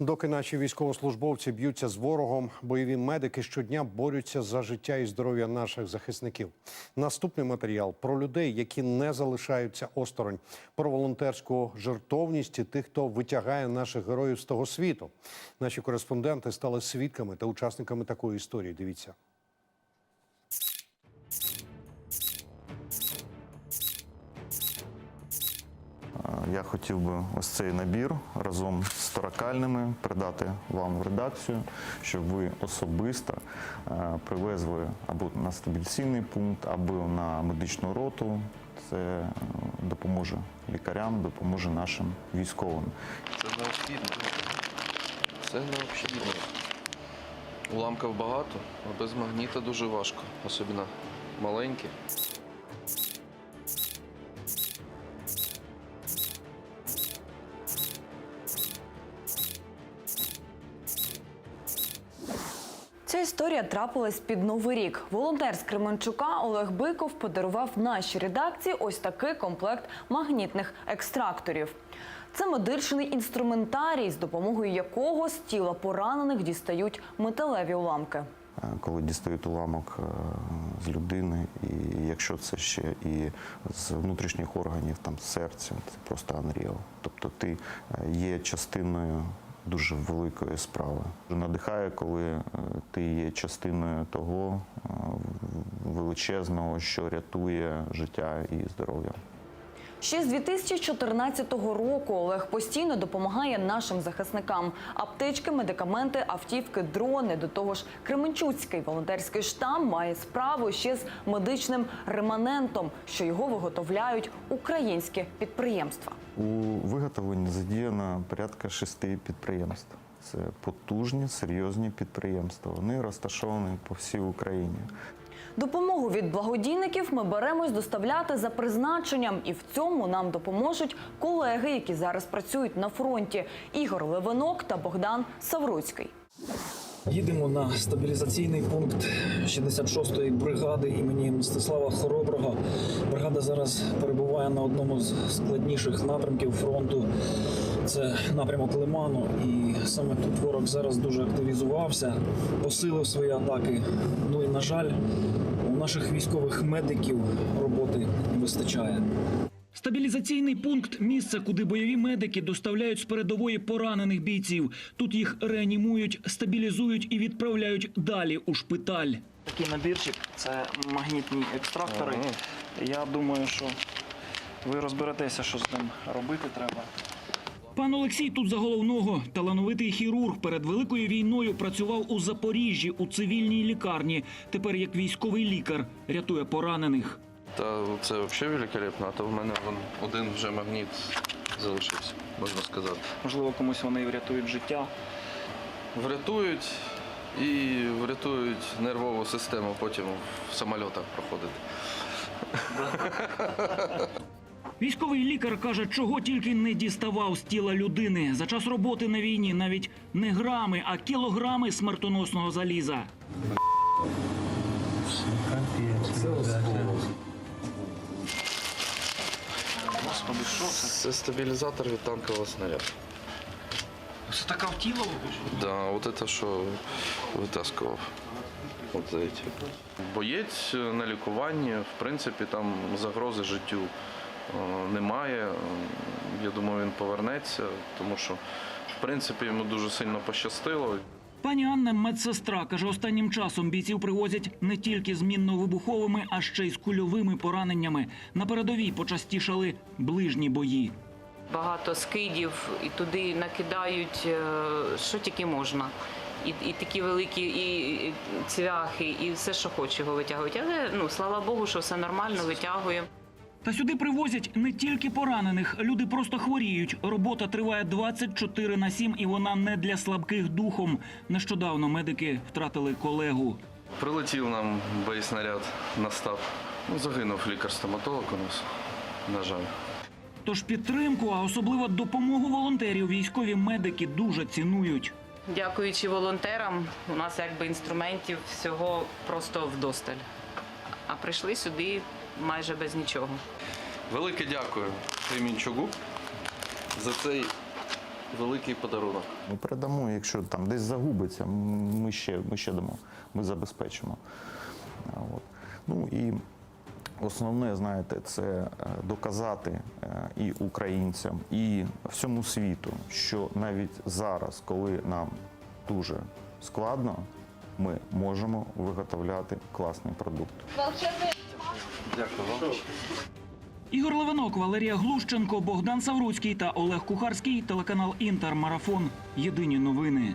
Доки наші військовослужбовці б'ються з ворогом, бойові медики щодня борються за життя і здоров'я наших захисників. Наступний матеріал про людей, які не залишаються осторонь, про волонтерську жертовність і тих, хто витягає наших героїв з того світу. Наші кореспонденти стали свідками та учасниками такої історії. Дивіться. Я хотів би ось цей набір разом з торакальними передати вам в редакцію, щоб ви особисто е, привезли або на стабіляційний пункт, або на медичну роту. Це е, допоможе лікарям, допоможе нашим військовим. Це необхідно. Це необхідно. Уламків багато, а без магніта дуже важко, особливо маленькі. Ця історія трапилась під новий рік. Волонтер з Кременчука Олег Биков подарував нашій редакції ось такий комплект магнітних екстракторів. Це медичний інструментарій, з допомогою якого з тіла поранених дістають металеві уламки. Е, Коли дістають уламок е, з людини, і якщо це ще і з внутрішніх органів, там серця, це просто unreal. Тобто ти е, є частиною дуже великої справи. Надихає, коли е, ти є частиною того е, величезного, що рятує життя і здоров'я. Ще з 2014 року Олег постійно допомагає нашим захисникам. Аптечки, медикаменти, автівки, дрони. До того ж, Кременчуцький волонтерський штаб має справу ще з медичним реманентом, що його виготовляють українські підприємства. У виготовленні задіяно порядка шести підприємств. Це потужні, серйозні підприємства. Вони розташовані по всій Україні. Допомогу від благодійників ми беремось доставляти за призначенням, і в цьому нам допоможуть колеги, які зараз працюють на фронті: Ігор Левинок та Богдан Савруцький. Їдемо на стабілізаційний пункт 66-ї бригади імені Мстислава Хороброго. Бригада зараз перебуває на одному з складніших напрямків фронту. Це напрямок Лиману. І саме тут ворог зараз дуже активізувався, посилив свої атаки. Ну і на жаль, у наших військових медиків роботи не вистачає. Стабілізаційний пункт місце, куди бойові медики доставляють з передової поранених бійців. Тут їх реанімують, стабілізують і відправляють далі у шпиталь. Такий набірчик це магнітні екстрактори. Я думаю, що ви розберетеся, що з ним робити треба. Пан Олексій тут за головного талановитий хірург перед великою війною працював у Запоріжжі у цивільній лікарні. Тепер як військовий лікар рятує поранених. Та це взагалі великолепно, а то в мене вон один вже магніт залишився, можна сказати. Можливо, комусь вони врятують життя. Врятують і врятують нервову систему, потім в самольотах проходити. Військовий лікар каже, чого тільки не діставав з тіла людини. За час роботи на війні навіть не грами, а кілограми смертоносного заліза. Господи, що це? Це стабілізатор від танкового снаряду. Це така втіло? Да, от це що витаскував. От за. Боєць на лікуванні, в принципі, там загрози життю немає. Я думаю, він повернеться, тому що, в принципі, йому дуже сильно пощастило. Пані Анна, медсестра, каже, останнім часом бійців привозять не тільки з мінно-вибуховими, а ще й з кульовими пораненнями. На передовій почастішали ближні бої. багато скидів і туди накидають, е, що тільки можна. І, і такі великі і і цвяхи, і все, що хоче, його витягують. Але ну слава Богу, що все нормально, витягуємо. Та сюди привозять не тільки поранених, люди просто хворіють. Робота триває 24 на 7 і вона не для слабких духом. Нещодавно медики втратили колегу. Прилетів нам боєснаряд на стаб. Ну, загинув лікар-стоматолог у нас, на жаль. Тож підтримку, а особливо допомогу волонтерів, військові медики дуже цінують. Дякуючи волонтерам, у нас якби інструментів всього просто вдосталь. А прийшли сюди майже без нічого. Велике дякую Кремінчугу за цей великий подарунок. Ми передамо, якщо там десь загубиться, ми ще, ми ще дамо, ми забезпечимо. От. Ну і основне, знаєте, це е, доказати е, і українцям, і всьому світу, що навіть зараз, коли нам дуже складно, ми можемо виготовляти класний продукт. Дякую. Ігор Левинок, Валерія Глущенко, Богдан Савруцький та Олег Кухарський. Телеканал Інтер Марафон. Єдині новини.